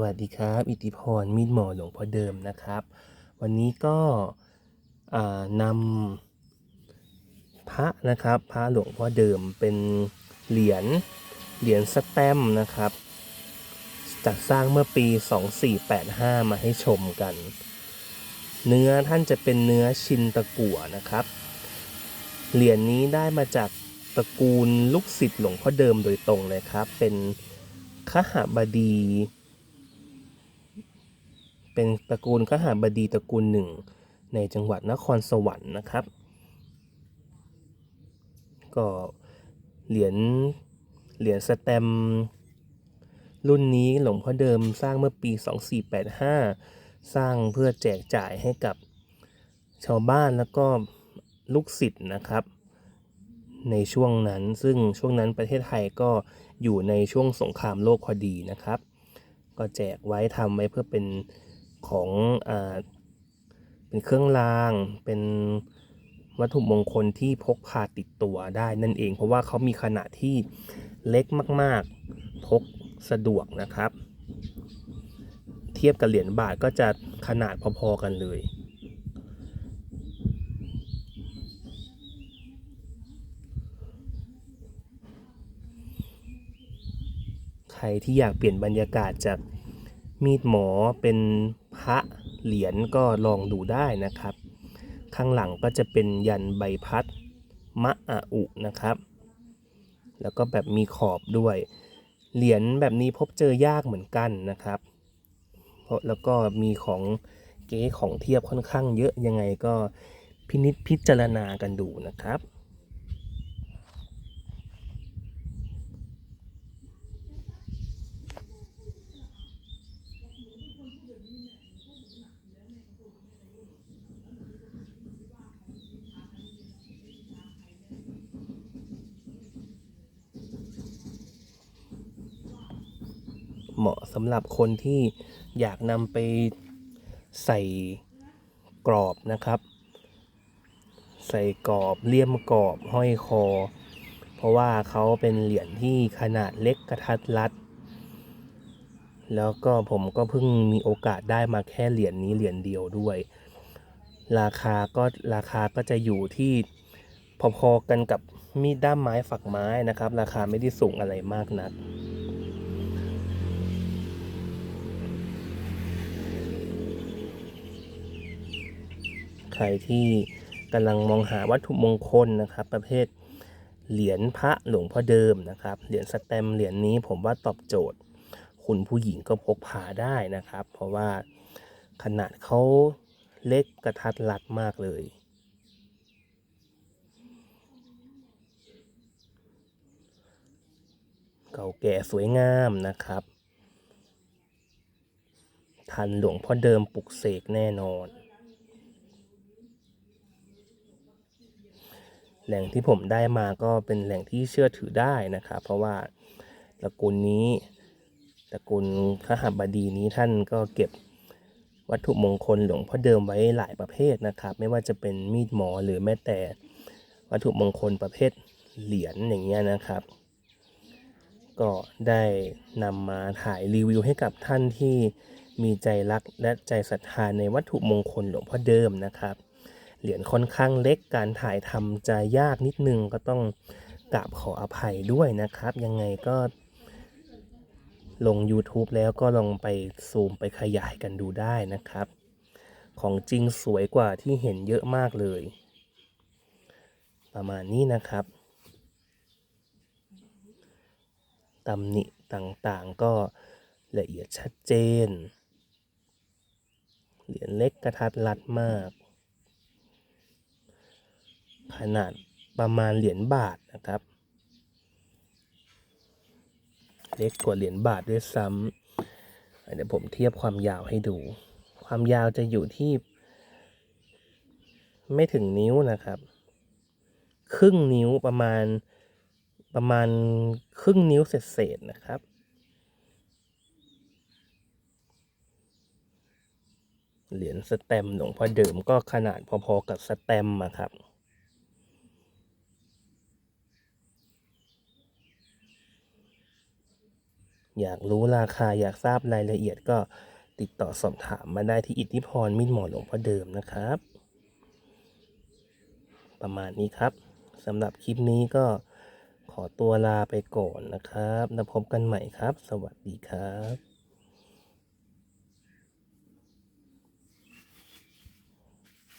วัสดีครับ อิทธิพรมีดหมอหลวงพ่อเดิมนะครับ วันนี้ก็นำพระนะครับพระหลวงพ่อเดิมเป็นเหรียญเหรียญสแตมป์นะครับ จัดสร้างเมื่อปี 2485 มาให้ชมกัน เนื้อท่านจะเป็นเนื้อชินตะกั่วนะครับ เหรียญนี้ได้มาจากตระกูลลูกศิษย์หลวงพ่อเดิมโดยตรงเลยครับ เป็นขหบดี เป็นตระกูลขหบดีตระกูลหนึ่งในจังหวัดนครสวรรค์นะครับ ก็เหรียญเหรียญสแตมรุ่นนี้หลวงพ่อเดิมสร้างเมื่อปี 2485 สร้างเพื่อแจกจ่ายให้กับชาวบ้านแล้วก็ลูกศิษย์นะครับ ในช่วงนั้นซึ่งช่วงนั้นประเทศไทยก็อยู่ในช่วงสงครามโลกพอดีนะครับ ก็แจกไว้ทำไว้เพื่อเป็น ของอเป็นเครื่องรางเป็นวัตถุมงคลที่พกพาติดตัวได้นั่นเอง เพราะว่าเขามีขนาดที่เล็กมาก ๆ พกสะดวกนะครับ เทียบกับเหรียญบาทก็จะขนาดพอๆกันเลยใครที่อยากเปลี่ยนบรรยากาศจากมีดหมอเป็น พระเหรียญก็ลองดูได้นะครับ ข้างหลังก็จะเป็นยันใบพัดมะอาอุนะครับ แล้วก็แบบมีขอบด้วย เหรียญแบบนี้พบเจอยากเหมือนกันนะครับ เพราะแล้วก็มีของเก๊ของเทียบค่อนข้างเยอะยังไงก็พินิจพิจารณากันดูนะครับ เหมาะสำหรับคนที่อยากนำไปใส่กรอบนะครับ ใส่กรอบเลี่ยมกรอบห้อยคอ เพราะว่าเขาเป็นเหรียญที่ขนาดเล็กกระทัดรัด แล้วก็ผมก็เพิ่งมีโอกาสได้มาแค่เหรียญนี้เหรียญเดียวด้วย ราคาก็ราคาก็จะอยู่ที่พอๆกันกับมีดด้ามไม้ฝักไม้นะครับ ราคาไม่ได้สูงอะไรมากนัก รที่กำลังมองหาวัตถุมงคลนะครับ ประเภทเหรียญพระหลวงพ่อเดิมนะครับ เหรียญสแตมเหรียญนี้ผมว่าตอบโจทย์ คุณผู้หญิงก็พกพาได้นะครับ เพราะว่าขนาดเขาเล็กกระทัดรัดมากเลยเก่าแก่สวยงามนะครับ ทันหลวงพ่อเดิมปลุกเสกแน่นอน แหล่งที่ผมได้มาก็เป็นแหล่งที่เชื่อถือได้นะครับ เพราะว่าตระกูลนี้ตระกูลขหบดีนี้ท่านก็เก็บวัตถุมงคลหลวงพ่อเดิมไว้หลายประเภทนะครับ ไม่ว่าจะเป็นมีดหมอหรือแม้แต่วัตถุมงคลประเภทเหรียญอย่างเงี้ยนะครับ ก็ได้นำมาถ่ายรีวิวให้กับท่านที่มีใจรักและใจศรัทธาในวัตถุมงคลหลวงพ่อเดิมนะครับ เหรียญค่อนข้างเล็กการถ่ายทำจะยากนิดนึงก็ต้องกราบขออภัยด้วยนะครับ ยังไงก็ลง YouTube แล้วก็ลองไปซูมไปขยายกันดูได้นะครับ ของจริงสวยกว่าที่เห็นเยอะมากเลย ประมาณนี้นะครับตำหนิต่างๆก็ละเอียดชัดเจน เหรียญเล็กกระทัดรัดมาก ขนาดประมาณเหรียญบาทนะครับ เล็กกว่าเหรียญบาทด้วยซ้ำเดี๋ยวผมเทียบความยาวให้ดู ความยาวจะอยู่ที่ ไม่ถึงนิ้วนะครับ ครึ่งนิ้วประมาณประมาณครึ่งนิ้วเศษๆนะครับเหรียญสแตมหลวงพ่อเดิมก็ขนาดพอๆกับสแตมป์อะครับ อยากรู้ราคาอยากทราบรายละเอียดก็ติดต่อสอบถามมาได้ที่อิทธิพรมิตรหมอหลวงพ่อเดิมนะครับ ประมาณนี้ครับสำหรับคลิปนี้ก็ขอตัวลาไปก่อนนะครับ แล้วพบกันใหม่ครับ สวัสดีครับ